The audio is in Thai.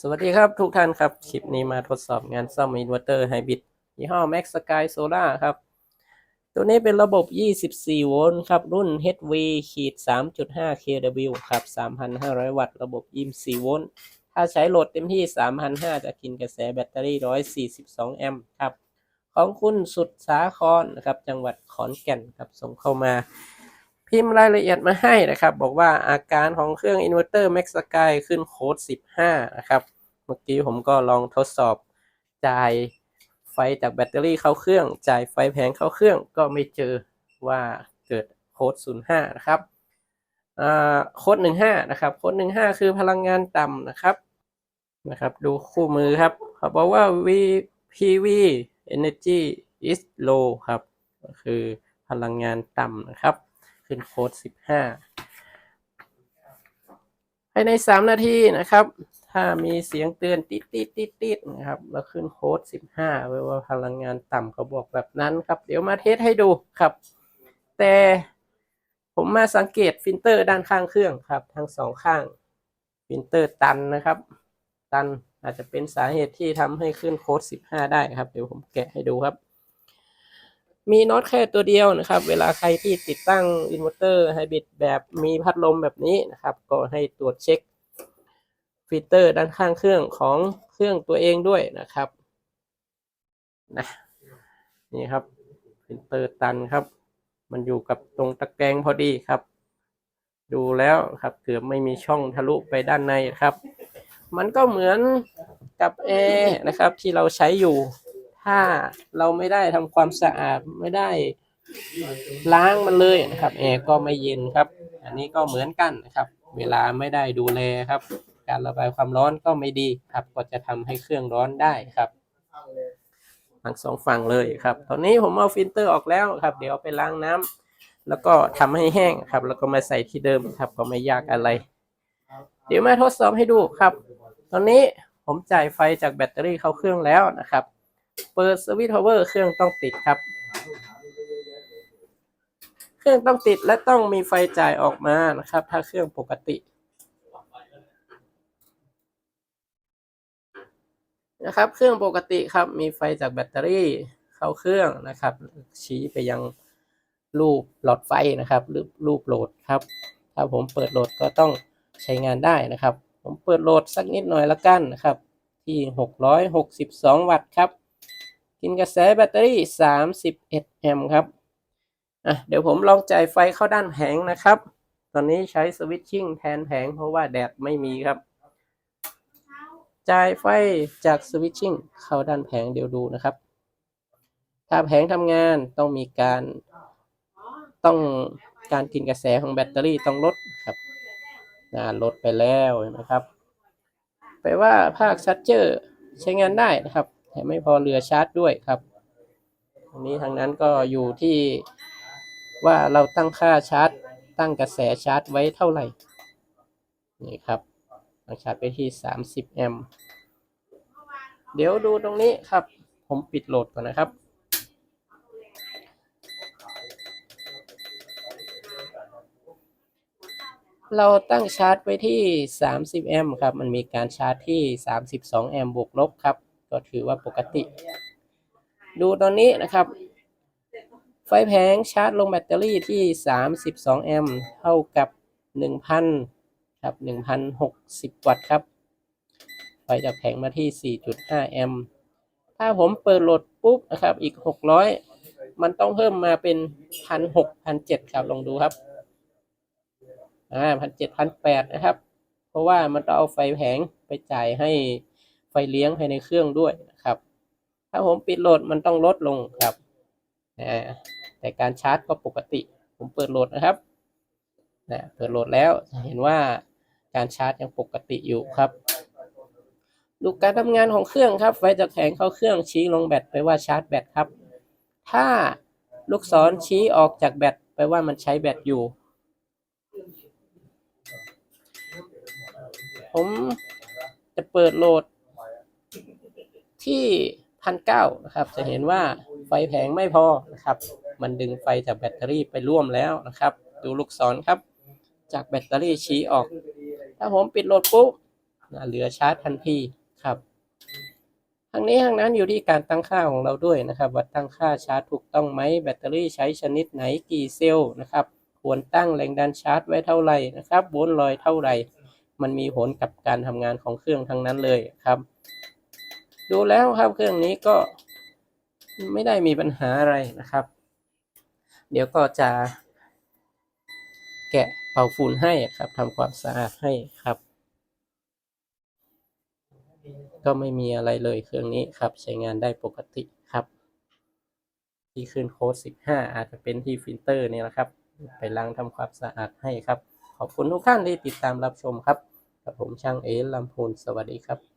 สวัสดีครับทุกท่านครับ คลิปนี้มาทดสอบงานซ่อมอินเวอร์เตอร์ไฮบริดยี่ห้อ Max Sky Solar ครับ ตัวนี้เป็นระบบ 24 โวลต์ครับ รุ่น HV ขีด3.5 kW ครับ 3,500 วัตต์ ระบบ 24 โวลต์ ถ้าใช้โหลดเต็มที่ 3,500 จะกินกระแสแบตเตอรี่ 142 แอมป์ครับ ของคุณสุดสาครนะครับ จังหวัดขอนแก่นครับ ส่งเข้ามา พิมพ์รายละเอียดมาให้นะครับ บอกว่าอาการของเครื่องอินเวอร์เตอร์ Max Sky ขึ้นโค้ด 15 นะครับ เมื่อกี้ผมก็ลองทดสอบจ่ายไฟจากแบตเตอรี่เข้าเครื่อง จ่ายไฟแผงเข้าเครื่องก็ไม่เจอว่าเกิดโค้ด 05 นะครับโค้ด 15 นะครับ โค้ด 15 คือพลังงานต่ำนะครับ นะครับ ดูคู่มือครับเขาบอกว่า VPV energy is low ครับ ก็คือพลังงานต่ำนะครับ ขึ้นโค้ด 15 ภายใน 3 นาทีนะครับ ถ้ามีเสียงเตือนติดติดติดติดนะครับ แล้วขึ้นโค้ด 15ไว้ว่าพลังงานต่ำเขาบอกแบบนั้นครับ เดี๋ยวมาเทสให้ดูครับ แต่ผมมาสังเกตฟิลเตอร์ด้านข้างเครื่องครับ ทั้งสองข้างฟิลเตอร์ตันนะครับ ตันอาจจะเป็นสาเหตุที่ทำให้ขึ้นโค้ด 15 ได้ครับ เดี๋ยวผมแกะให้ดูครับ มีน็อตแค่ตัวเดียวนะครับ เวลาใครที่ติดตั้งอินเวอร์เตอร์ไฮบริดแบบมีพัดลมแบบนี้นะครับ ก็ให้ตรวจเช็คฟิลเตอร์ด้านข้างเครื่องของเครื่องตัวเองด้วยนะครับนะนี่ครับฟิลเตอร์ตันครับ มันอยู่กับตรงตะแกรงพอดีครับ ดูแล้วครับเกือบไม่มีช่องทะลุไปด้านในครับ มันก็เหมือนกับแอร์นะครับที่เราใช้อยู่ ถ้าเราไม่ได้ทำความสะอาดไม่ได้ล้างมันเลยนะครับแอร์ก็ไม่เย็นครับ อันนี้ก็เหมือนกันนะครับ เวลาไม่ได้ดูแลครับ การระบายความร้อนก็ไม่ดีครับ ก็จะทำให้เครื่องร้อนได้ครับทั้งสองฝั่งเลยครับ ตอนนี้ผมเอาฟิลเตอร์ออกแล้วครับ เดี๋ยวไปล้างน้ำแล้วก็ทำให้แห้งครับ แล้วก็มาใส่ที่เดิมครับ ก็ไม่ยากอะไร เดี๋ยวมาทดสอบให้ดูครับ ตอนนี้ผมจ่ายไฟจากแบตเตอรี่เข้าเครื่องแล้วนะครับ เปิดสวิตช์พาวเวอร์เครื่องต้องติดครับ เครื่องต้องติดและต้องมีไฟจ่ายออกมานะครับ ถ้าเครื่องปกตินะครับ เครื่องปกติครับมีไฟจากแบตเตอรี่เข้าเครื่องนะครับ ชี้ไปยังรูปหลอดไฟนะครับหรือรูปโหลดครับ ถ้าผมเปิดโหลดก็ต้องใช้งานได้นะครับ ผมเปิดโหลดสักนิดหน่อยละกันนะครับ ที่ 662 วัตต์ครับ กินกระแสแบตเตอรี่ 31 แอมป์ครับ อะ เดี๋ยวผมลองจ่ายไฟเข้าด้านแผงนะครับ ตอนนี้ใช้สวิตชิ่งแทนแผงเพราะว่าแดดไม่มีครับ จ่ายไฟจากสวิตชิ่งเข้าด้านแผงเดี๋ยวดูนะครับ ถ้าแผงทำงานต้องมีการต้องการกินกระแสของแบตเตอรี่ต้องลดครับนะลดไปแล้วเห็นะครับ แปลว่าภาคชัดเจอร์ใช้งานได้นะครับ แต่ไม่พอเรือชาร์จด้วยครับอันนี้ทางนั้นก็อยู่ที่ว่าเราตั้งค่าชาร์จ ตั้งกระแสชาร์จไว้เท่าไหร่ นี่ครับตั้งชาร์จไปที่ 30 แอมป์เดี๋ยวดูตรงนี้ครับ ผมปิดโหลดก่อนนะครับเราตั้งชาร์จไว้ที่ 30 แอมป์ครับ มันมีการชาร์จที่ 32 แอมป์บวกลบครับ ก็ถือว่าปกติ ดูตอนนี้นะครับ ไฟแผงชาร์จลงแบตเตอรี่ที่ 32 แอมป์เท่ากับ 1,000ครับ1,060 วัตต์ครับ ไฟจากแผงมาที่ 4.5 แอมป์ถ้าผมเปิดโหลดปุ๊บนะครับ อีก 600 มันต้องเพิ่มมาเป็น 1,600 1,700 ครับ ลองดูครับอ่าพันเจ็ดพันแปดนะครับ เพราะว่ามันต้องเอาไฟแผงไปจ่ายให้ ฟเลี้ยงภายในเครื่องด้วยนะครับ ถ้าผมปิดโหลดมันต้องลดลงครับแต่การชาร์จก็ปกติ ผมเปิดโหลดนะครับนะเปิดโหลดแล้วเห็นว่าการชาร์จยังปกติอยู่ครับ ดูการทำงานของเครื่องครับ ไฟจากแผงเข้าเครื่องชี้ลงแบตไปว่าชาร์จแบตครับ ถ้าลูกศรชี้ออกจากแบตแปว่ามันใช้แบตอยู่ ผมจะเปิดโหลด ที่พันเก้านะครับ จะเห็นว่าไฟแผงไม่พอนะครับ มันดึงไฟจากแบตเตอรี่ไปร่วมแล้วนะครับ ดูลูกศรครับ จากแบตเตอรี่ชี้ออก ถ้าผมปิดโหลดปุ๊บเหลือชาร์จทันทีครับทั้งนี้ทั้งนั้นอยู่ที่การตั้งค่าของเราด้วยนะครับ ว่าตั้งค่าชาร์จถูกต้องไหมแบตเตอรี่ใช้ชนิดไหนกี่เซลล์นะครับ ควรตั้งแรงดันชาร์จไว้เท่าไหร่นะครับโวลต์ลอยเท่าไหร่ มันมีผลกับการทำงานของเครื่องทั้งนั้นเลยครับ ดูแล้วครับเครื่องนี้ก็ไม่ได้มีปัญหาอะไรนะครับ เดี๋ยวก็จะ แกะเป่าฝุ่นให้ครับทำความสะอาดให้ครับ ก็ไม่มีอะไรเลยเครื่องนี้ครับ ใช้งานได้ปกติครับ ที่ขึ้นโค้ด15 อาจจะเป็นที่ฟิลเตอร์นี่แหละครับ ไปล้างทำความสะอาดให้ครับ ขอบคุณทุกท่านที่ติดตามรับชมครับกับผมช่างเอลำพูนสวัสดีครับ